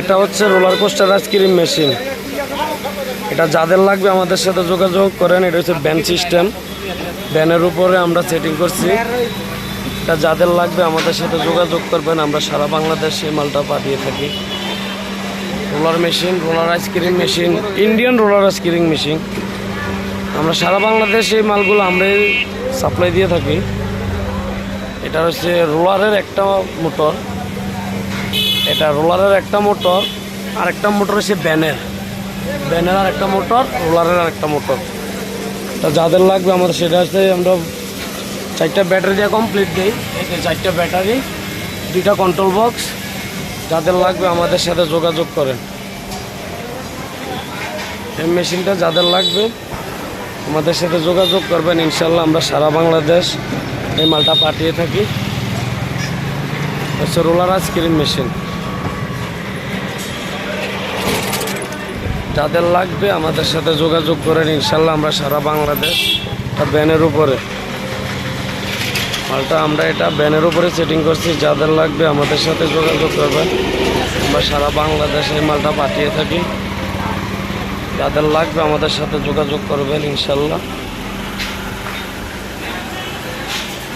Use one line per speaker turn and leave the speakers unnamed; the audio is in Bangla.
এটা হচ্ছে রোলার কোস্টার আইসক্রিম মেশিন। এটা যাদের লাগবে আমাদের সাথে যোগাযোগ করেন, এটা হচ্ছে ব্যান সিস্টেম। ব্যানের উপরে আমরা সেটিং করছি। এটা যাদের লাগবে আমাদের সাথে যোগাযোগ করবেন, আমরা সারা বাংলাদেশ মালটা পাঠিয়ে থাকি। Roller machine, roller ice cream machine, Indian roller ice cream machine. আমরা সারা বাংলাদেশ এই মালগুলো আমরা সাপ্লাই দিয়ে থাকি। এটা হচ্ছে রোলারের একটা মোটর। এটা রোলারের একটা মোটর আর একটা মোটর হচ্ছে ব্যানের ব্যানের আর একটা মোটর, রোলারের আর একটা মোটর। তা যাদের লাগবে আমাদের সেটা হচ্ছে আমরা চারটা ব্যাটারি দিয়ে কমপ্লিট দিই। এই চারটা ব্যাটারি, দুইটা কন্ট্রোল বক্স যাদের লাগবে আমাদের সাথে যোগাযোগ করেন। এই মেশিনটা যাদের লাগবে আমাদের সাথে যোগাযোগ করবেন। ইনশাল্লাহ আমরা সারা বাংলাদেশ এই মালটা পাঠিয়ে থাকি। হচ্ছে রোলার আইসক্রিম মেশিন। যাদের লাগবে আমাদের সাথে যোগাযোগ করেন, ইনশাল্লাহ আমরা সারা বাংলাদেশ ব্যানের উপরে। মালটা আমরা এটা ব্যানের উপরে সেটিং করছি, যাদের লাগবে আমাদের সাথে যোগাযোগ করবেন। আমরা সারা বাংলাদেশে মালটা পাঠিয়ে থাকি। যাদের লাগবে আমাদের সাথে যোগাযোগ করবেন, ইনশাল্লাহ।